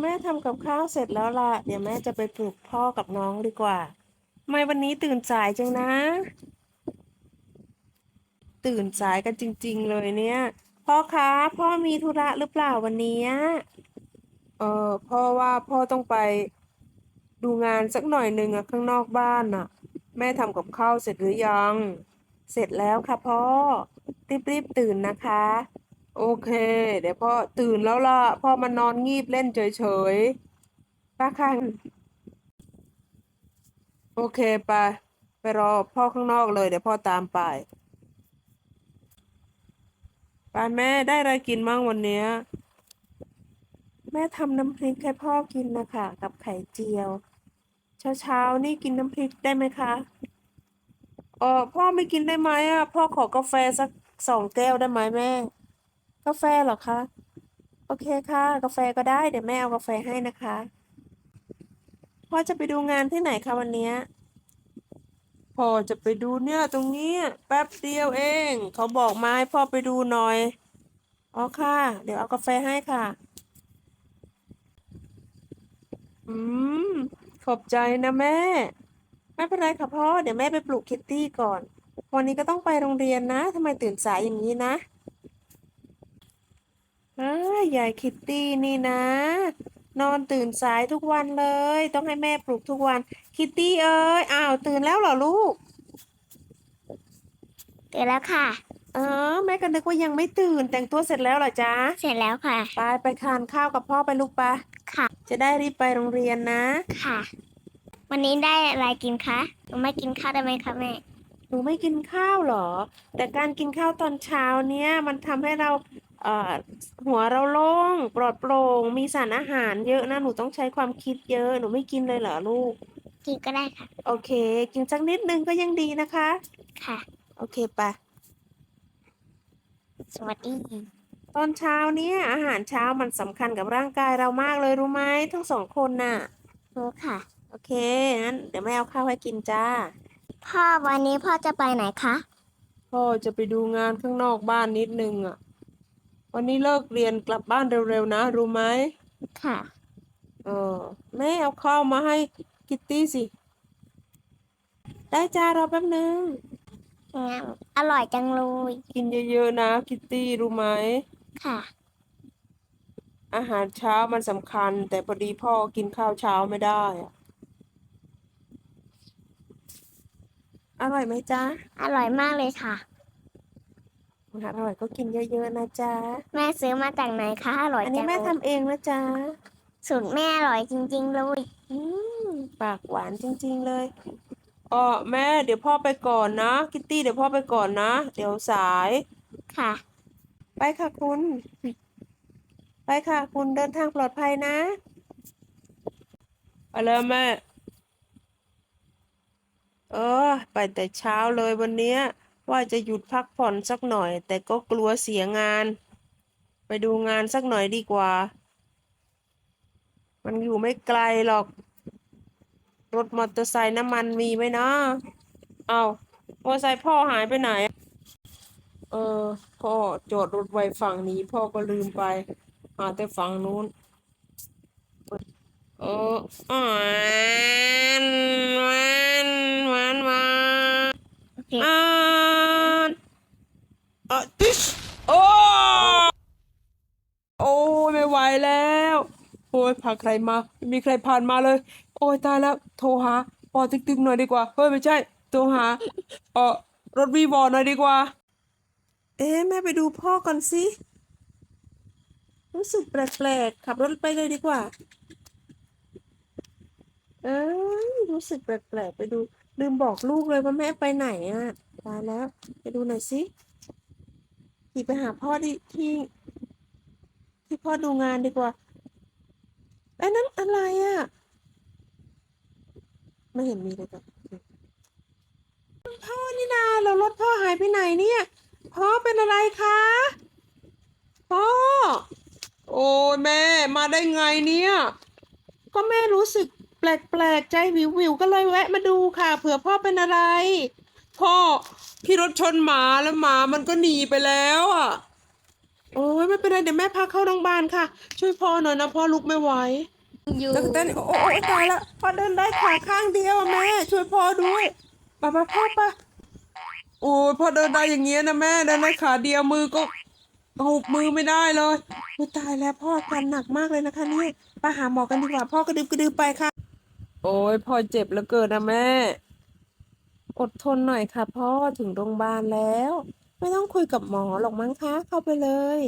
แม่ทำกับข้าวเสร็จแล้วล่ะ เดี๋ยวแม่จะไปปลุกพ่อกับน้องดีกว่าทำไมวันนี้ตื่นสายจังนะ ตื่นสายกันจริง ๆ เลยเนี่ย พ่อคะพ่อมีธุระหรือเปล่าวันนี้เออพ่อว่าพ่อต้องไปดูงานสักหน่อยหนึ่งอะข้างนอกบ้านน่ะแม่ทำกับข้าวเสร็จหรือยัง เสร็จแล้วค่ะพ่อรีบๆตื่นนะคะ โอเค เดี๋ยวพ่อตื่นแล้วล่ะ พ่อมานอนงีบเล่นเฉยๆป้าคันโอเคไปไปรอพ่อข้างนอกเลย เดี๋ยวพ่อตามไปไปแม่ได้อะไรกินมั่งวันเนี้ยแม่ทำน้ำพริกให้พ่อกินนะคะกับไข่เจียว เช้าๆนี่กินน้ำพริกได้ไหมคะเออพ่อไม่กินได้ไหมอะ พ่อขอกาแฟสักสองแก้วได้ไหมแม่ กาแฟเหรอคะ โอเคค่ะ กาแฟก็ได้เดี๋ยวแม่เอากาแฟให้นะคะพ่อจะไปดูงานที่ไหนคะวันนี้พ่อจะไปดูเนี่ยตรงนี้แป๊บเดียวเอง เขาบอกมาให้พ่อไปดูหน่อยอ๋อค่ะ เดี๋ยวเอากาแฟให้ค่ะ อืม ขอบใจนะแม่ ไม่เป็นไรค่ะพ่อ เดี๋ยวแม่ไปปลุกคิตตี้ก่อน วันนี้ก็ต้องไปโรงเรียนนะทำไมตื่นสายอย่างนี้นะ อ้ายายคิตตี้นี่นะ นอนตื่นสายทุกวันเลย ต้องให้แม่ปลุกทุกวัน คิตตี้เอ้ยอ้าวตื่นแล้วเหรอลูกตื่นแล้วค่ะเออแม่ก็นึกว่ายังไม่ตื่น แต่งตัวเสร็จแล้วเหรอจ๊ะเสร็จแล้วค่ะ ไปไปทานข้าวกับพ่อไปลูกปะค่ะ จะได้รีบไปโรงเรียนนะ ค่ะ วันนี้ได้อะไรกินคะหนูไม่กินข้าวได้ไหมคะแม่หนูไม่กินข้าวเหรอ แต่การกินข้าวตอนเช้าเนี่ยมันทำให้เราเอ่อ หัวเราโล่งปลอดโปร่งมีสารอาหารเยอะนะ หนูต้องใช้ความคิดเยอะ หนูไม่กินเลยเหรอลูก กินก็ได้ค่ะ โอเค กินสักนิดนึงก็ยังดีนะคะ ค่ะ โอเคปะสวัสดี ตอนเช้าเนี่ยอาหารเช้ามันสำคัญกับร่างกายเรามากเลยรู้ไหมทั้งสองคนน่ะ รู้ค่ะ โอเค งั้นเดี๋ยวแม่เอาข้าวให้กินจ้า พ่อวันนี้พ่อจะไปไหนคะ พ่อจะไปดูงานข้างนอกบ้านนิดนึงอะ วันนี้เลิกเรียนกลับบ้านเร็วๆนะ รู้ไหมค่ะ เออแม่เอาข้าวมาให้คิตตี้สิ ได้จ้ารอแป๊บนึงงั้นอร่อยจังเลย กินเยอะๆนะคิตตี้รู้ไหม ค่ะ อาหารเช้ามันสำคัญ แต่พอดีพ่อกินข้าวเช้าไม่ได้อะอร่อยไหมจ๊ะ อร่อยมากเลยค่ะ อร่อยก็กินเยอะๆนะจ๊ะ แม่ซื้อมาจากไหนคะอร่อยอันจันี้งแม่เลยทำเองนะจ๊ะ สูตรแม่อร่อยจริง ๆ เลยอืมปากหวานจริง ๆ เลยอ๋อแม่เดี๋ยวพ่อไปก่อนนะ คิตตี้เดี๋ยวพ่อไปก่อนนะ เดี๋ยวสาย ค่ะ ไปค่ะคุณ ไปค่ะคุณเดินทางปลอดภัยนะ ไปแล้วแม่ เออ ไปแต่เช้าเลยวันเนี้ย ว่าจะหยุดพักผ่อนสักหน่อย แต่ก็กลัวเสียงาน ไปดูงานสักหน่อยดีกว่า มันอยู่ไม่ไกลหรอก รถมอเตอร์ไซค์น้ำมันมีไหมนะเอามอเตอร์ไซค์พ่อหายไปไหน เออ พ่อจอดรถไว้ฝั่งนี้ พ่อก็ลืมไป หาแต่ฝั่งนู้นเอออ่านวันวันวัน โอเคอ่านอะติชโอ้โอ้ยไม่ไหวแล้ว โอ้ยพาใครมาไม่มีใครผ่านมาเลย โอ้ยตายแล้ว โทรหาปอติ๊กตึงหน่อยดีกว่า เฮ้ยไม่ใช่ โทรหาเออรถวีวอหน่อยดีกว่า เอ๊ะแม่ไปดูพ่อก่อนสิ รู้สึกแปลกๆ ขับรถไปเลยดีกว่า เอ้ยรู้สึกแปลกๆไปดู ลืมบอกลูกเลยว่าแม่ไปไหนอะตายแล้ว ไปดูหน่อยสิขี่ไปหาพ่อที่ที่ ที่พ่อดูงานดีกว่าไอ้นั้นอะไรอะ ไม่เห็นมีเลยจ้ะพ่อนี่นาเรารถพ่อหายไปไหนเนี่ย พ่อเป็นอะไรคะพ่อ โอ้ยแม่มาได้ไงเนี่ย ก็แม่รู้สึกแปลกๆ ใจวิววิวๆก็เลยแวะมาดูค่ะ เผื่อพ่อเป็นอะไร พ่อพี่รถชนหมาแล้วหมามันก็หนีไปแล้วอะ โอ้ยไม่เป็นไรเดี๋ยวแม่พาเข้าโรงพยาบาลค่ะ ช่วยพ่อหน่อยนะพ่อลุกไม่ไหวอยู่ตะกะแตนโอ้โอ้ตายละพ่อเดินได้ขาข้างเดียวอะแม่ ช่วยพ่อด้วยไป้าป้าพ่อปะโอ้ยพ่อเดินได้อย่างเงี้ยนะแม่เดินได้ขาเดียวมือก็หุบมือไม่ได้เลยโอ้ยตายแล้วพ่ออาการหนักมากเลยนะคะเนี่ยไปหาหมอกันดีกว่าพ่อกระดึบกระดึบไปค่ะ โอ้ยพ่อเจ็บเหลือเกินนะแม่ อดทนหน่อยค่ะ พ่อถึงโรงพยาบาลแล้ว ไม่ต้องคุยกับหมอหรอกมั้งคะ เข้าไปเลย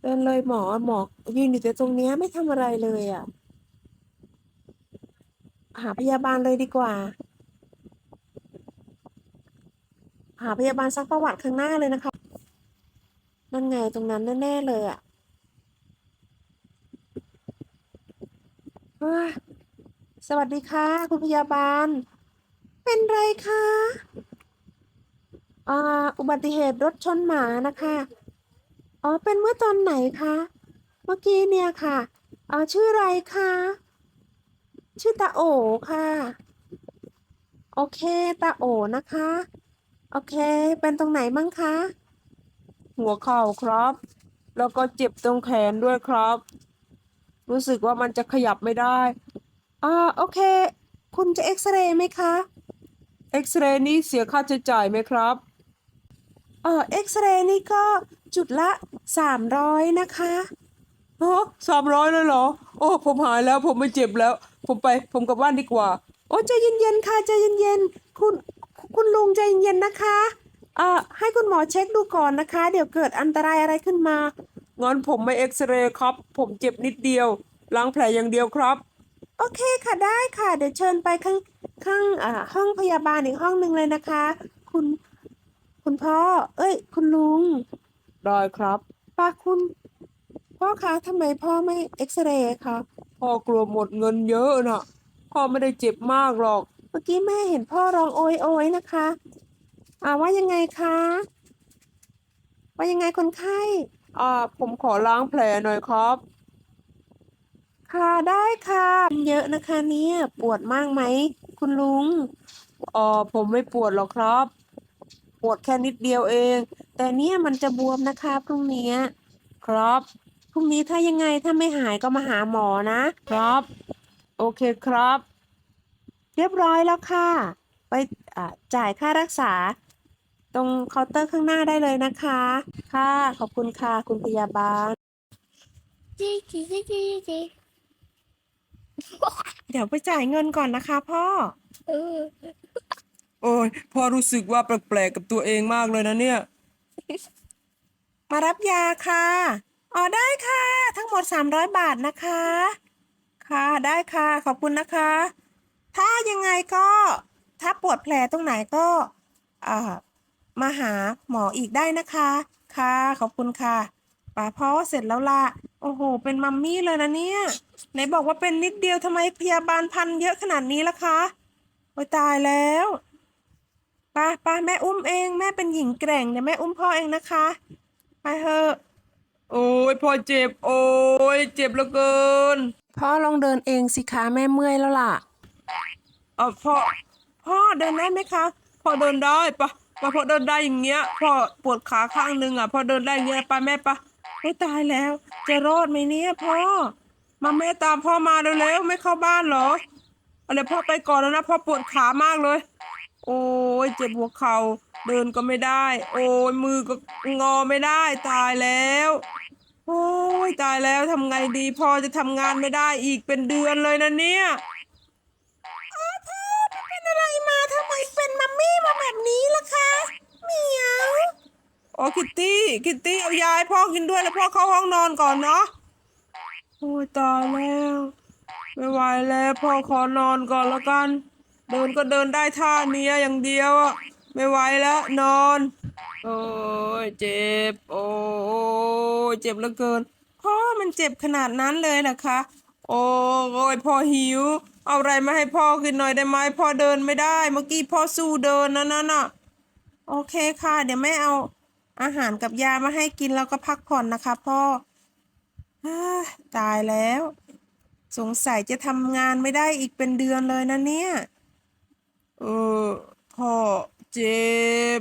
เดินเลยหมอหมอยืนอยู่แต่ตรงเนี้ยไม่ทำอะไรเลยอะ หาพยาบาลเลยดีกว่า หาพยาบาลซักประวัติข้างหน้าเลยนะคะนั่นไงตรงนั้นแน่ๆเลยอะฮ้ย สวัสดีค่ะ คุณพยาบาล เป็นไรคะอ่าอุบัติเหตุรถชนหมานะคะ อ๋อ เป็นเมื่อตอนไหนคะ เมื่อกี้เนี่ยค่ะอ๋อชื่ออะไรคะ ชื่อตาโอค่ะ โอเคตาโอนะคะ โอเค เป็นตรงไหนบ้างคะ หัวเข่าครับ แล้วก็เจ็บตรงแขนด้วยครับ รู้สึกว่ามันจะขยับไม่ได้ อ่า โอเค คุณจะเอ็กซเรย์ไหมคะ เอ็กซเรย์นี้เสียค่าใช้จ่ายไหมครับ เออเอ็กซเรย์นี่ก็จุดละสามร้อยนะคะโอ้สามร้อยเลยเหรอ โอ้ ผมหายแล้ว ผมไม่เจ็บแล้ว ผมไป ผมกลับบ้านดีกว่า โอ้ใจเย็นๆ ค่ะ ใจเย็นๆ คุณ คุณลุงใจเย็นๆ นะคะ เอ่อ ให้คุณหมอเช็คดูก่อนนะคะ เดี๋ยวเกิดอันตรายอะไรขึ้นมา งั้นผมไม่เอ็กซเรย์ครับ ผมเจ็บนิดเดียว ล้างแผลอย่างเดียวครับ โอเคค่ะได้ค่ะ เดี๋ยวเชิญไปข้างข้างอ่าห้องพยาบาลอีกห้องหนึ่งเลยนะคะ คุณ คุณพ่อ เอ้ย คุณลุงได้ครับป้าคุณ พ่อคะทำไมพ่อไม่เอ็กซเรย์คะพ่อกลัวหมดเงินเยอะนะพ่อไม่ได้เจ็บมากหรอก เมื่อกี้แม่เห็นพ่อร้องโอยโอยนะคะ อ่าว่ายังไงคะ ว่ายังไงคนไข้ อ่าผมขอล้างแผลหน่อยครับ ค่ะได้ค่ะเยอะนะคะเนี่ยปวดมากไหมคุณลุงอ๋อผมไม่ปวดหรอกครับ ปวดแค่นิดเดียวเอง แต่เนี่ยมันจะบวมนะคะพรุ่งนี้ครับพรุ่งนี้ถ้ายังไงถ้าไม่หายก็มาหาหมอนะ ครับ โอเคครับ เรียบร้อยแล้วค่ะ ไปอ่าจ่ายค่ารักษา ตรงเคาน์เตอร์ข้างหน้าได้เลยนะคะ ค่ะ ขอบคุณค่ะ คุณพยาบาล จีจีจีจีจีเดี๋ยวไปจ่ายเงินก่อนนะคะ พ่อ เออ โอ้ยพ่อรู้สึกว่าแปลกๆกับตัวเองมากเลยนะเนี่ย มารับยาค่ะ อ๋อได้ค่ะ ทั้งหมด 300 บาทนะคะ ค่ะได้ค่ะ ขอบคุณนะคะ ถ้ายังไงก็ ถ้าปวดแผลตรงไหนก็อ่า มาหาหมออีกได้นะคะ ค่ะขอบคุณค่ะป้าพ่อเสร็จแล้วล่ะโอ้โห เป็นมัมมี่เลยนะเนี่ย ไหนบอกว่าเป็นนิดเดียวทำไมพยาบาลพันเยอะขนาดนี้ล่ะคะโอ้ยตายแล้วป้าป้าแม่อุ้มเอง แม่เป็นหญิงแกร่งเดี๋ยวแม่อุ้มพ่อเองนะคะไปเถอะโอ้ยพ่อเจ็บ โอ้ยเจ็บเหลือเกิน พ่อลองเดินเองสิคะแม่เมื่อยแล้วล่ะเออพ่อพ่อเดินได้ไหมคะ พ่อเดินได้ปะ ปะพ่อเดินได้อย่างเงี้ยพ่อปวดขาข้างหนึ่งอะพ่อเดินได้อย่างเงี้ยไปแม่ปะไม่ตายแล้ว จะรอดไหมเนี่ยพ่อมาแม่ตามพ่อมาเร็วๆไม่เข้าบ้านเหรออะไรพ่อไปก่อนแล้วนะพ่อปวดขามากเลย โอ้ยเจ็บหัวเข่าเดินก็ไม่ได้ โอ้ยมือก็งอไม่ได้ ตายแล้ว โอ้ยตายแล้วทำไงดีพ่อจะทำงานไม่ได้อีกเป็นเดือนเลยนะเนี่ย เป็นมัมมี่มาแบบนี้ล่ะคะเหมียวโอ้คิตตี้คิตตี้เอายาให้พ่อกินด้วยแล้วพ่อเข้าห้องนอนก่อนเนาะโอ้ยตายแล้วไม่ไหวแล้วพ่อขอนอนก่อนแล้วกัน เดินก็เดินได้ท่าเนี้ยอย่างเดียวอะไม่ไหวแล้วนอน โอ้ยเจ็บ โอ้ยเจ็บเหลือเกินพ่อมันเจ็บขนาดนั้นเลยนะคะ โอ้ยพ่อหิวเอาอะไรมาให้พ่อกินหน่อยได้ไหมพ่อเดินไม่ได้ เมื่อกี้พ่อสู้เดินนะนั่นน่ะโอเคค่ะ เดี๋ยวแม่เอาอาหารกับยามาให้กินแล้วก็พักผ่อนนะคะ พ่ออตายแล้ว สงสัยจะทำงานไม่ได้อีกเป็นเดือนเลยนะเนี่ย เออพ่อเจ็บ